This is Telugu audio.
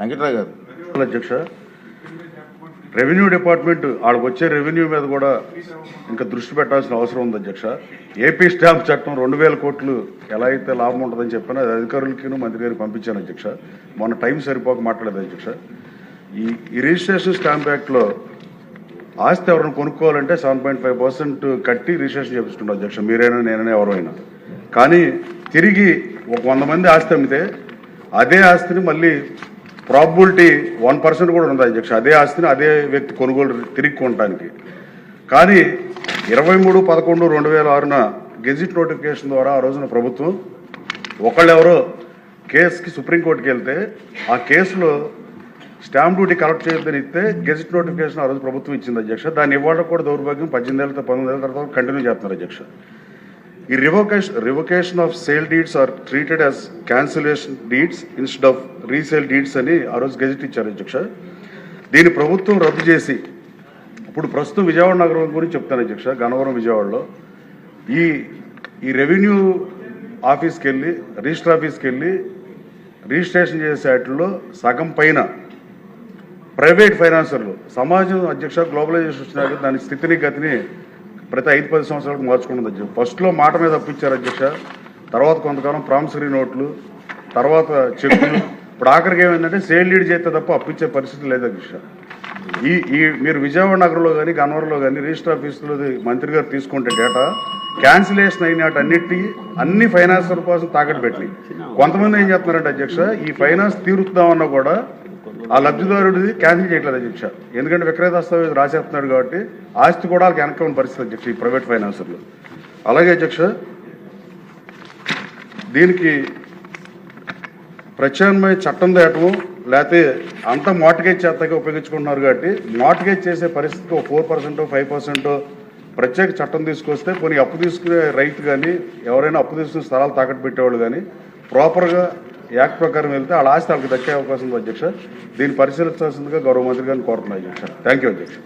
వెంకట్రావు గారు. అధ్యక్ష రెవెన్యూ డిపార్ట్మెంట్ ఆడికి వచ్చే రెవెన్యూ మీద కూడా ఇంకా దృష్టి పెట్టాల్సిన అవసరం ఉంది అధ్యక్ష. ఏపీ స్టాంప్ చట్టం రెండు వేల కోట్లు ఎలా అయితే లాభం ఉంటుందని చెప్పినా అది అధికారులకి మంత్రి గారికి పంపించాను అధ్యక్ష. మొన్న టైం సరిపోక మాట్లాడేది అధ్యక్ష. ఈ ఈ రిజిస్ట్రేషన్ స్టాంప్ యాక్ట్లో ఆస్తి ఎవరైనా కొనుక్కోవాలంటే సెవెన్ పాయింట్ ఫైవ్ పర్సెంట్ కట్టి రిజిస్ట్రేషన్ చేపిస్తుంటారు అధ్యక్ష. మీరైనా నేనైనా ఎవరైనా. కానీ తిరిగి ఒక వంద మంది ఆస్తి అమ్మితే అదే ఆస్తిని మళ్ళీ ప్రాబిలిటీ వన్ పర్సెంట్ కూడా ఉంది అధ్యక్ష. అదే ఆస్తిని అదే వ్యక్తి కొనుగోలు తిరిగి కొనడానికి కానీ ఇరవై మూడు పదకొండు రెండు వేల ఆరున గెజిట్ నోటిఫికేషన్ ద్వారా ఆ రోజున ప్రభుత్వం ఒకళ్ళెవరో కేసుకి సుప్రీంకోర్టుకి వెళ్తే ఆ కేసులో స్టాంప్ డ్యూటీ కలెక్ట్ చేయొద్దని ఇస్తే గెజిట్ నోటిఫికేషన్ ఆ రోజు ప్రభుత్వం ఇచ్చింది అధ్యక్ష. దాన్ని ఇవ్వడం కూడా దౌర్భాగ్యం పద్దెనిమిది ఏళ్ళ పంతొమ్మిది ఏళ్ళ తర్వాత కంటిన్యూ చేస్తున్నారు అధ్యక్ష. ఈ revocation revocation of sale deeds are treated as cancellation deeds instead of resale deeds అని ఆ రోజు గెజిట్ ఇచ్చారు అధ్యక్ష. దీన్ని ప్రభుత్వం రద్దు చేసి ఇప్పుడు ప్రస్తుతం విజయవాడ నగరం గురించి చెప్తాను అధ్యక్ష గన్నవరం విజయవాడలో. ఈ ఈ రెవెన్యూ ఆఫీస్కి వెళ్ళి రిజిస్టర్ ఆఫీస్కి వెళ్ళి రిజిస్ట్రేషన్ చేసే వాటిల్లో సగం పైన ప్రైవేట్ ఫైనాన్సర్లు సమాజం అధ్యక్ష గ్లోబలైజేషన్ వచ్చినాక దాని స్థితిని గతిని ప్రతి ఐదు పది సంవత్సరాలకు మార్చుకున్నది అధ్యక్ష. ఫస్ట్లో మాట మీద అప్పించారు అధ్యక్ష. తర్వాత కొంతకాలం ప్రామిసరీ నోట్లు తర్వాత చెక్కులు. ఇప్పుడు ఆఖరికి ఏమైందంటే సేల్ లీడ్ చేస్తే తప్ప అప్పించే పరిస్థితి లేదు అధ్యక్ష. ఈ ఈ మీరు విజయవాడ నగరంలో కానీ గన్వరంలో కానీ రిజిస్టర్ ఆఫీసులో మంత్రి గారు తీసుకుంటే డేటా క్యాన్సిలేషన్ అయినట్టు అన్నిటి అన్ని ఫైనాన్సర్ కోసం తాకట్టు పెట్టినాయి. కొంతమంది ఏం చేస్తున్నారంటే అధ్యక్ష ఈ ఫైనాన్స్ తీరుద్దామన్నా కూడా ఆ లబ్ధిదారుడిది క్యాన్సిల్ చేయట్లేదు అధ్యక్ష ఎందుకంటే విక్రయ దస్తావేజ్ రాసేస్తున్నాడు కాబట్టి ఆస్తి కూడా వాళ్ళకి వెనక ఉన్న పరిస్థితి అధ్యక్ష ఈ ప్రైవేట్ ఫైనాన్సర్లు. అలాగే అధ్యక్ష దీనికి ప్రత్యామ్నాయ చట్టం తేటము లేకపోతే అంతా మార్టిగేజ్ చేతగా ఉపయోగించుకుంటున్నారు కాబట్టి మార్టిగేజ్ చేసే పరిస్థితికి ఒక ఫోర్ పర్సెంట్ ఫైవ్ పర్సెంట్ ప్రత్యేక చట్టం తీసుకొస్తే కొన్ని అప్పు తీసుకునే రైతు కానీ ఎవరైనా అప్పు తీసుకునే స్థలాలు తాకట్టు పెట్టేవాళ్ళు కానీ ప్రాపర్గా యాక్ట్ ప్రకారం వెళ్తే వాళ్ళ ఆస్తి వాళ్ళకి దక్కే అవకాశం ఉంది అధ్యక్ష. దీన్ని పరిశీలించాల్సిందిగా గౌరవ మంత్రి గారిని కోరుతున్నాను అధ్యక్ష. థ్యాంక్ యూ అధ్యక్ష.